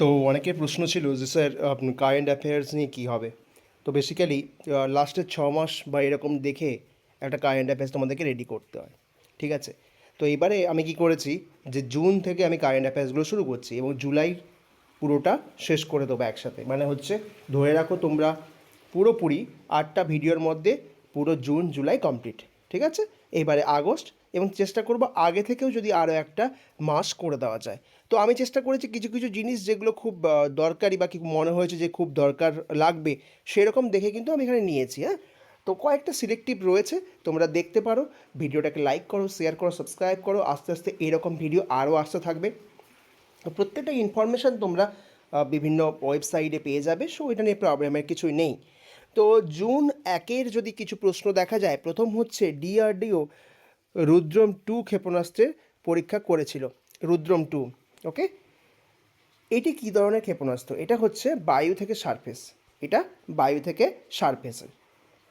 তো অনেকের প্রশ্ন ছিল যে, স্যার কারেন্ট অ্যাফেয়ার্স নিয়ে কী হবে? তো বেসিক্যালি লাস্টের ছ মাস বা এরকম দেখে একটা কারেন্ট অ্যাফেয়ার্স তোমাদেরকে রেডি করতে হয়। ঠিক আছে? তো এবারে আমি কি করেছি যে জুন থেকে আমি কারেন্ট অ্যাফেয়ার্সগুলো শুরু করছি এবং জুলাই পুরোটা শেষ করে দেবো একসাথে। মানে হচ্ছে, ধরে রাখো তোমরা পুরোপুরি আটটা ভিডিওর মধ্যে পুরো জুন জুলাই কমপ্লিট ঠিক আছে? এবারে আগস্ট এবং চেষ্টা করব আগে থেকেও যদি আরও একটা মাস করে দেওয়া যায়। তো আমি চেষ্টা করেছি কিছু কিছু জিনিস যেগুলো খুব দরকারি বা কি মনে হয়েছে যে খুব দরকার লাগবে, সেরকম দেখে কিন্তু আমি এখানে নিয়েছি হ্যাঁ? তো কয়েকটা সিলেক্টিভ রয়েছে, তোমরা দেখতে পারো। ভিডিওটাকে লাইক করো শেয়ার করো সাবস্ক্রাইব করো, আস্তে আস্তে এরকম ভিডিও আরও আসতে থাকবে। তো প্রত্যেকটা ইনফরমেশান তোমরা বিভিন্ন ওয়েবসাইটে পেয়ে যাবে সো এটা নিয়ে প্রবলেমের কিছুই নেই। তো জুন একের যদি কিছু প্রশ্ন দেখা যায়, প্রথম হচ্ছে ডিআরডিও রুদ্রম টু ক্ষেপণাস্ত্রের পরীক্ষা করেছিল। Rudram two, okay? এটি কী ধরনের ক্ষেপণাস্ত্র? এটা হচ্ছে বায়ু থেকে সারফেস। এটা বায়ু থেকে সারফেস।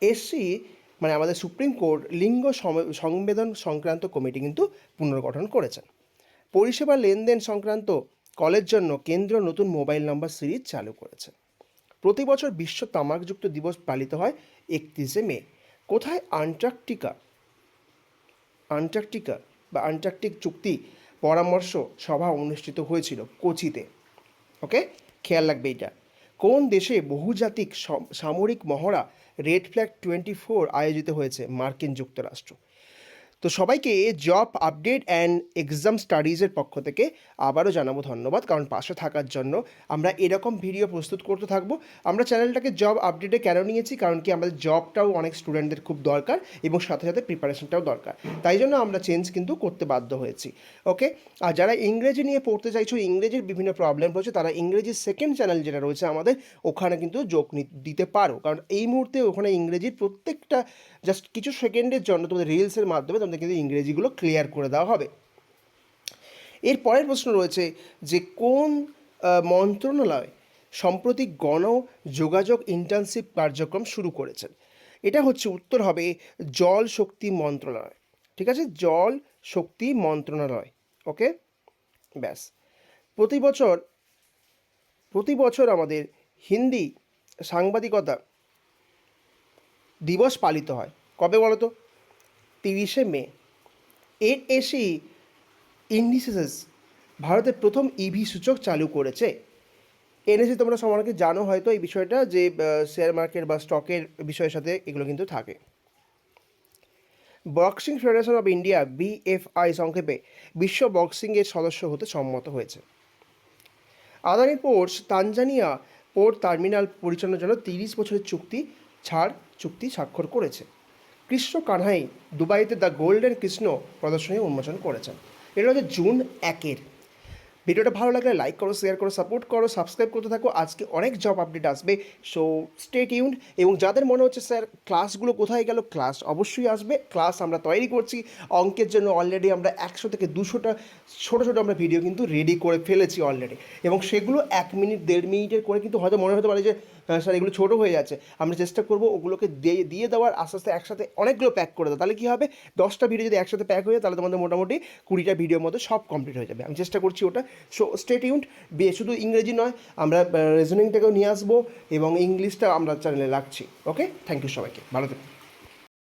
এসসি মানে আমাদের সুপ্রিম কোর্ট লিঙ্গ সংবেদন সংক্রান্ত কমিটি কিন্তু পুনর্গঠন করেছেন পরিষেবা লেনদেন সংক্রান্ত কলের জন্য কেন্দ্র নতুন মোবাইল নাম্বার সিরিজ চালু করেছে। প্রতি বছর বিশ্ব তামাকযুক্ত দিবস পালিত হয় একত্রিশে মে। কোথায়? আন্টার্কটিকা। আন্টার্কটিকা বা আন্টার্কটিক চুক্তি পরামর্শ সভা অনুষ্ঠিত হয়েছিল কোচিতে। ওকে খেয়াল রাখবে এটা। কোন দেশে বহুজাতিক সামরিক মহড়া রেড ফ্ল্যাগ টোয়েন্টি ফোর আয়োজিত হয়েছে মার্কিন যুক্তরাষ্ট্র? তো সবাইকে জব আপডেট অ্যান্ড এক্সাম স্টাডিজের পক্ষ থেকে আবারও জানাব ধন্যবাদ। কারণ পাশে থাকার জন্য আমরা এরকম ভিডিও প্রস্তুত করতে থাকব। আমরা চ্যানেলটাকে জব আপডেটে কেন নিয়েছি? কারণ কি আমাদের জবটাও অনেক স্টুডেন্টদের খুব দরকার এবং সাথে সাথে প্রিপারেশনটাও দরকার। তাই জন্য আমরা চেঞ্জ কিন্তু করতে বাধ্য হয়েছি। ওকে আর যারা ইংরেজি নিয়ে পড়তে চাইছো, ইংরেজির বিভিন্ন প্রবলেম রয়েছে, তারা ইংরেজির সেকেন্ড চ্যানেল যেটা রয়েছে আমাদের, ওখানে কিন্তু যোগ দিতে পারো। কারণ এই মুহূর্তে ওখানে ইংরেজির প্রত্যেকটা জাস্ট কিছু সেকেন্ডের জন্য তোমাদের রিলসের মাধ্যমে তোমাদের কিন্তু ইংরেজিগুলো ক্লিয়ার করে দেওয়া হবে। এর পরের প্রশ্ন রয়েছে যে কোন মন্ত্রণালয় সম্প্রতি গণ যোগাযোগ ইন্টার্নশিপ কার্যক্রম শুরু করেছেন এটা হচ্ছে উত্তর হবে জল শক্তি মন্ত্রণালয়। ঠিক আছে? জল শক্তি মন্ত্রণালয়। ওকে? ব্যাস। প্রতি বছর প্রতি বছর আমাদের হিন্দি সাংবাদিকতা দিবস পালিত হয়। কবে বলো তো তিরিশে মে। এর এসি ইন্ডিসেস ভারতের প্রথম ইভি সূচক চালু করেছে। এনএসি তোমরা সমানকে জানো হয়তো এই বিষয়টা যে শেয়ার মার্কেট বা স্টকের বিষয়ের সাথে এগুলো কিন্তু থাকে। Boxing federation of India BFI সংক্ষেপে বিশ্ব বক্সিংয়ের সদস্য হতে সম্মত হয়েছে। Adani ports Tanzania port terminal পরিচালনার জন্য তিরিশ বছরের চুক্তি, ছাড় চুক্তি স্বাক্ষর করেছে। কৃষ্ণ কানহাই দুবাইতে দ্য গোল্ডেন কৃষ্ণ প্রদর্শনী উন্মোচন করেছেন। এটা হচ্ছে জুন একের। ভিডিওটা ভালো লাগলে লাইক করো, শেয়ার করো, সাপোর্ট করো, সাবস্ক্রাইব করতে থাকো। আজকে অনেক জব আপডেট আসবে, সো স্টে টিউন্ড এবং যাদের মনে হচ্ছে, স্যার, ক্লাসগুলো কোথায় গেল? ক্লাস অবশ্যই আসবে। ক্লাস আমরা তৈরি করছি। অঙ্কের জন্য অলরেডি আমরা একশো থেকে দুশোটা ছোটো ছোটো আমরা ভিডিও কিন্তু রেডি করে ফেলেছি অলরেডি এবং সেগুলো এক মিনিট, দেড় মিনিটের করে কিন্তু হয়তো মনে হতে পারে যে স্যার এগুলো ছোটো হয়ে যাচ্ছে। আমরা চেষ্টা করব ওগুলোকে দিয়ে দিয়ে দেওয়ার, আস্তে আস্তে একসাথে অনেকগুলো প্যাক করে দেওয়া তাহলে কী হবে? দশটা ভিডিও যদি একসাথে প্যাক হয়ে যায়, তাহলে তোমাদের মোটামুটি কুড়িটা ভিডিওর মধ্যে সব কমপ্লিট হয়ে যাবে। আমি চেষ্টা করছি ওটা। সো স্টেট ইউন্ট শুধু ইংরেজি নয়, আমরা রেজনিংটাকেও নিয়ে আসব এবং ইংলিশটা আমরা চ্যানেলে রাখছি। ওকে থ্যাংক ইউ সবাইকে। ভালো থেকো।